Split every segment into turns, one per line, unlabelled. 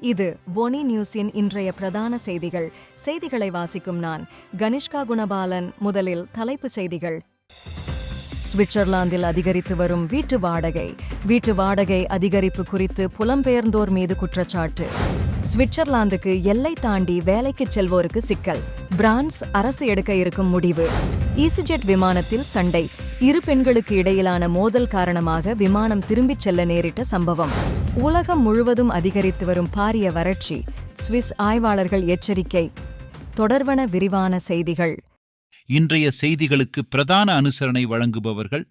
இது ஒனி நியூஸின் இன்றைய பிரதான செய்திகள். செய்திகளை வாசிக்கும் நான் கனிஷ்கா குணபாலன். முதலில் தலைப்புச் செய்திகள். சுவிட்சர்லாந்தில் அதிகரித்து வரும் வீட்டு வாடகை. வீட்டு வாடகை அதிகரிப்பு குறித்து புலம்பெயர்ந்தோர் மீது குற்றச்சாட்டு. சுவிட்சர்லாந்துக்கு எல்லை தாண்டி வேலைக்கு செல்வோருக்கு சிக்கல். பிரான்ஸ் அரசு எடுக்க இருக்கும் முடிவு. ஈசிஜெட் விமானத்தில் சண்டை. இரு பெண்களுக்கு இடையிலான மோதல் காரணமாக விமானம் திரும்பிச் செல்ல நேரிட்ட சம்பவம். உலகம் முழுவதும் அதிகரித்து வரும் பாரிய வறட்சி. சுவிஸ் ஆய்வாளர்கள் எச்சரிக்கை. தொடர்வன விரிவான செய்திகள்.
இன்றைய செய்திகளுக்கு பிரதான அனுசரணை வழங்குபவர்கள்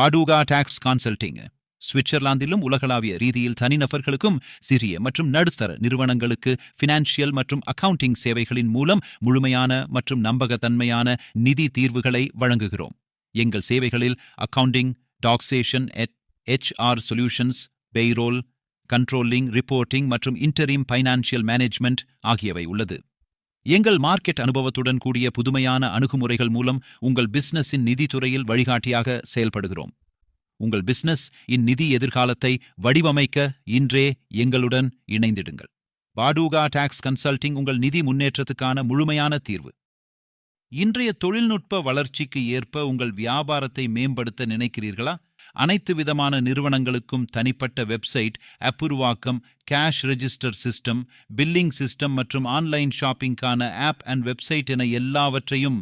பாடுகா டாக்ஸ் கன்சல்டிங் சுவிட்சர்லாந்திலும் உலகளாவிய ரீதியில் தனிநபர்களுக்கும் சிறிய மற்றும் நடுத்தர நிறுவனங்களுக்கு ஃபினான்ஷியல் மற்றும் அக்கவுண்டிங் சேவைகளின் மூலம் முழுமையான மற்றும் நம்பகத்தன்மையான நிதி தீர்வுகளை வழங்குகிறோம். எங்கள் சேவைகளில் accounting taxation HR solutions payroll controlling reporting மற்றும் இன்டரிம் ஃபைனான்சியல் மேனேஜ்மெண்ட் ஆகியவை உள்ளது. எங்கள் மார்க்கெட் அனுபவத்துடன் கூடிய புதுமையான அணுகுமுறைகள் மூலம் உங்கள் பிசினஸின் நிதித்துறையில் வழிகாட்டியாக செயல்படுகிறோம். உங்கள் பிசினஸ் இந்நிதி எதிர்காலத்தை வடிவமைக்க இன்றே எங்களுடன் இணைந்திடுங்கள். பாடூகா டாக்ஸ் கன்சல்டிங் உங்கள் நிதி முன்னேற்றத்துக்கான முழுமையான தீர்வு. இன்றைய தொழில்நுட்ப வளர்ச்சிக்கு ஏற்ப உங்கள் வியாபாரத்தை மேம்படுத்த நினைக்கிறீர்களா? அனைத்து விதமான நிறுவனங்களுக்கும் தனிப்பட்ட website அப்புருவாக்கம் cash register system billing system மற்றும் ஆன்லைன் ஷாப்பிங்கான ஆப் அண்ட் வெப்சைட் என எல்லாவற்றையும்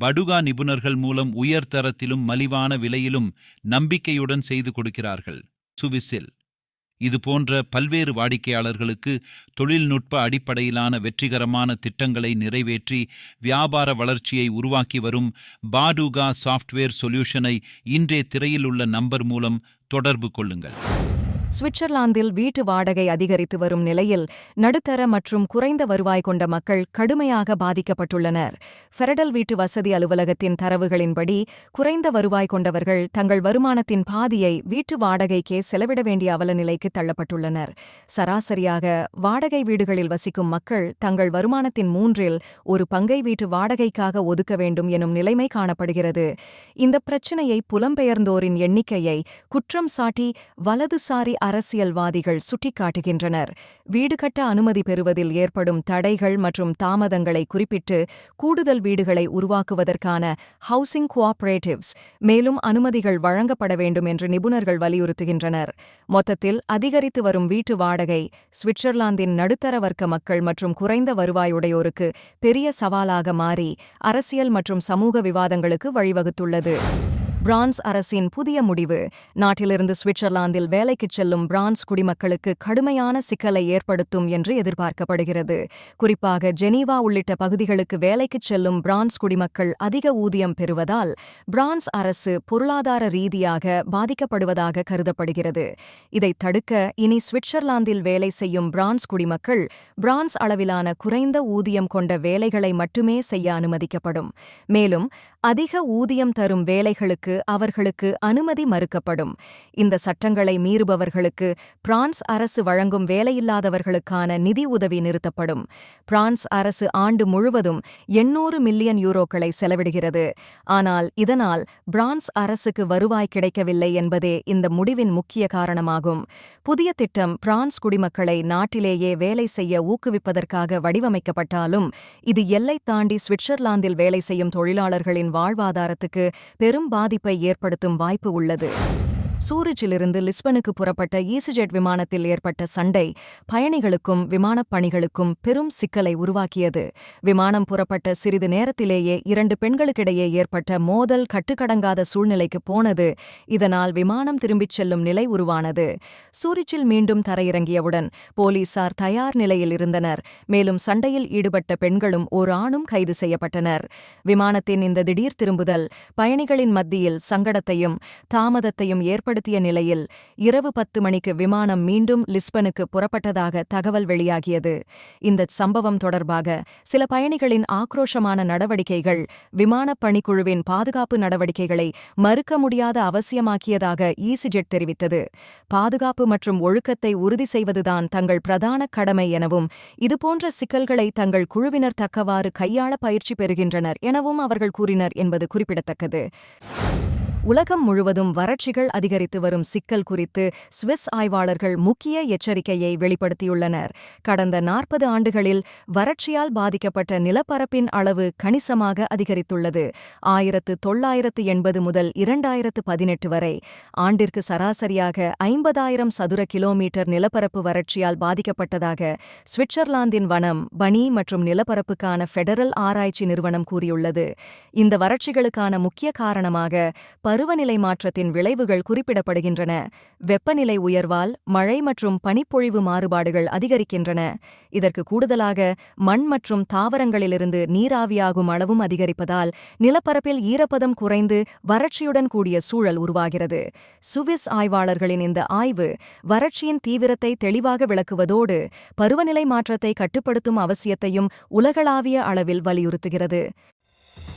படுகா நிபுணர்கள் மூலம் உயர்தரத்திலும் மலிவான விலையிலும் நம்பிக்கையுடன் செய்து கொடுக்கிறார்கள். சுவிசில். இது போன்ற பல்வேறு வாடிக்கையாளர்களுக்கு தொழில்நுட்ப அடிப்படையிலான வெற்றிகரமான திட்டங்களை நிறைவேற்றி வியாபார வளர்ச்சியை உருவாக்கி வரும் பாடுகா சாஃப்ட்வேர் சொல்யூஷனை இன்றே திரையில் உள்ள நம்பர் மூலம் தொடர்பு கொள்ளுங்கள்.
சுவிட்சர்லாந்தில் வீட்டு வாடகை அதிகரித்து வரும் நிலையில் நடுத்தர மற்றும் குறைந்த வருவாய் கொண்ட மக்கள் கடுமையாக பாதிக்கப்பட்டுள்ளனர். ஃபெரடல் வீட்டு வசதி அலுவலகத்தின் தரவுகளின்படி குறைந்த வருவாய் கொண்டவர்கள் தங்கள் வருமானத்தின் பாதியை வீட்டு வாடகைக்கே செலவிட வேண்டிய அவலநிலைக்கு தள்ளப்பட்டுள்ளனர். சராசரியாக வாடகை வீடுகளில் வசிக்கும் மக்கள் தங்கள் வருமானத்தின் மூன்றில் ஒரு பங்கை வீட்டு வாடகைக்காக ஒதுக்க வேண்டும் எனும் நிலைமை காணப்படுகிறது. இந்த பிரச்சினையை புலம்பெயர்ந்தோரின் எண்ணிக்கையை குற்றம் சாட்டி வலதுசாரி அரசியல்வாதிகள் சுட்டிக்காட்டுகின்றனர். வீடு கட்ட அனுமதி பெறுவதில் ஏற்படும் தடைகள் மற்றும் தாமதங்களை குறிப்பிட்டு கூடுதல் வீடுகளை உருவாக்குவதற்கான ஹவுசிங் கோஆபரேட்டிவ்ஸ் மேலும் அனுமதிகள் வழங்கப்பட வேண்டும் என்று நிபுணர்கள் வலியுறுத்துகின்றனர். மொத்தத்தில் அதிகரித்து வரும் வீட்டு வாடகை சுவிட்சர்லாந்தின் நடுத்தர வர்க்க மக்கள் மற்றும் குறைந்த வருவாயுடையோருக்கு பெரிய சவாலாக மாறி அரசியல் மற்றும் சமூக விவாதங்களுக்கு வழிவகுத்துள்ளது. பிரான்ஸ் அரசின் புதிய முடிவு. நாட்டிலிருந்து சுவிட்சர்லாந்தில் வேலைக்குச் செல்லும் பிரான்ஸ் குடிமக்களுக்கு கடுமையான சிக்கலை ஏற்படுத்தும் என்று எதிர்பார்க்கப்படுகிறது. குறிப்பாக ஜெனீவா உள்ளிட்ட பகுதிகளுக்கு வேலைக்குச் செல்லும் பிரான்ஸ் குடிமக்கள் அதிக ஊதியம் பெறுவதால் பிரான்ஸ் அரசு பொருளாதார ரீதியாக பாதிக்கப்படுவதாக கருதப்படுகிறது. இதை தடுக்க இனி சுவிட்சர்லாந்தில் வேலை செய்யும் பிரான்ஸ் குடிமக்கள் பிரான்ஸ் அளவிலான குறைந்த ஊதியம் கொண்ட வேலைகளை மட்டுமே செய்ய அனுமதிக்கப்படும். மேலும் அதிக ஊதியம் தரும் வேலைகளுக்கு அவர்களுக்கு அனுமதி மறுக்கப்படும். இந்த சட்டங்களை மீறுபவர்களுக்கு பிரான்ஸ் அரசு வழங்கும் வேலையில்லாதவர்களுக்கான நிதி உதவி நிறுத்தப்படும். பிரான்ஸ் அரசு ஆண்டு முழுவதும் எண்ணூறு மில்லியன் யூரோக்களை செலவிடுகிறது. ஆனால் இதனால் பிரான்ஸ் அரசுக்கு வருவாய் கிடைக்கவில்லை என்பதே இந்த முடிவின் முக்கிய காரணமாகும். புதிய திட்டம் பிரான்ஸ் குடிமக்களை நாட்டிலேயே வேலை செய்ய ஊக்குவிப்பதற்காக வடிவமைக்கப்பட்டாலும் இது எல்லை தாண்டி சுவிட்சர்லாந்தில் வேலை செய்யும் தொழிலாளர்களின் வாழ்வாதாரத்துக்கு பெரும் பாதிப்பு ஏற்படுத்தும் வாய்ப்பு உள்ளது. சூரிச்சிலிருந்து லிஸ்பனுக்கு புறப்பட்ட ஈசிஜெட் விமானத்தில் ஏற்பட்ட சண்டை பயணிகளுக்கும் விமானப் பணிகளுக்கும் பெரும் சிக்கலை உருவாக்கியது. விமானம் புறப்பட்ட சிறிது நேரத்திலேயே இரண்டு பெண்களுக்கிடையே ஏற்பட்ட மோதல் கட்டுக்கடங்காத சூழ்நிலைக்கு போனது. இதனால் விமானம் திரும்பிச் செல்லும் நிலை உருவானது. சூரிச்சில் மீண்டும் தரையிறங்கியவுடன் போலீசார் தயார் நிலையில் இருந்தனர். மேலும் சண்டையில் ஈடுபட்ட பெண்களும் ஒரு ஆணும் கைது செய்யப்பட்டனர். விமானத்தின் இந்த திடீர் திரும்புதல் பயணிகளின் மத்தியில் சங்கடத்தையும் தாமதத்தையும் ஏற்படுத்திய நிலையில் இரவு பத்து மணிக்கு விமானம் மீண்டும் லிஸ்பனுக்கு புறப்பட்டதாக தகவல் வெளியாகியது. இந்த சம்பவம் தொடர்பாக சில பயணிகளின் ஆக்ரோஷமான நடவடிக்கைகள் விமானப் பணிக்குழுவின் பாதுகாப்பு நடவடிக்கைகளை மறுக்க முடியாத அவசியமாக்கியதாக ஈசிஜெட் தெரிவித்தது. பாதுகாப்பு மற்றும் ஒழுக்கத்தை உறுதி செய்வதுதான் தங்கள் பிரதான கடமை எனவும் இதுபோன்ற சிக்கல்களை தங்கள் குழுவினர் தக்கவாறு கையாள பயிற்சி பெறுகின்றனர் எனவும் அவர்கள் கூறினர் என்பது குறிப்பிடத்தக்கது. உலகம் முழுவதும் வறட்சிகள் அதிகரித்து வரும் சிக்கல் குறித்து சுவிஸ் ஆய்வாளர்கள் முக்கிய எச்சரிக்கையை வெளிப்படுத்தியுள்ளனர். கடந்த நாற்பது ஆண்டுகளில் வறட்சியால் பாதிக்கப்பட்ட நிலப்பரப்பின் அளவு கணிசமாக அதிகரித்துள்ளது. ஆயிரத்து தொள்ளாயிரத்து எண்பது முதல் இரண்டாயிரத்து பதினெட்டு வரை. ஆண்டிற்கு சராசரியாக ஐம்பதாயிரம் சதுர கிலோமீட்டர் நிலப்பரப்பு வறட்சியால் பாதிக்கப்பட்டதாக சுவிட்சர்லாந்தின் வனம் பனி மற்றும் நிலப்பரப்புக்கான ஃபெடரல் ஆராய்ச்சி நிறுவனம் கூறியுள்ளது. இந்த வறட்சிகளுக்கான முக்கிய காரணமாக பருவநிலை மாற்றத்தின் விளைவுகள் குறிப்பிடப்படுகின்றன. வெப்பநிலை உயர்வால் மழை மற்றும் பனிப்பொழிவு மாறுபாடுகள் அதிகரிக்கின்றன. இதற்கு கூடுதலாக மண் மற்றும் தாவரங்களிலிருந்து நீராவியாகும் அளவும் அதிகரிப்பதால் நிலப்பரப்பில் ஈரப்பதம் குறைந்து வறட்சியுடன் கூடிய சூழல் உருவாகிறது. சுவிஸ் ஆய்வாளர்களின் இந்த ஆய்வு வறட்சியின் தீவிரத்தை தெளிவாக விளக்குவதோடு பருவநிலை மாற்றத்தை கட்டுப்படுத்தும் அவசியத்தையும் உலகளாவிய அளவில் வலியுறுத்துகிறது.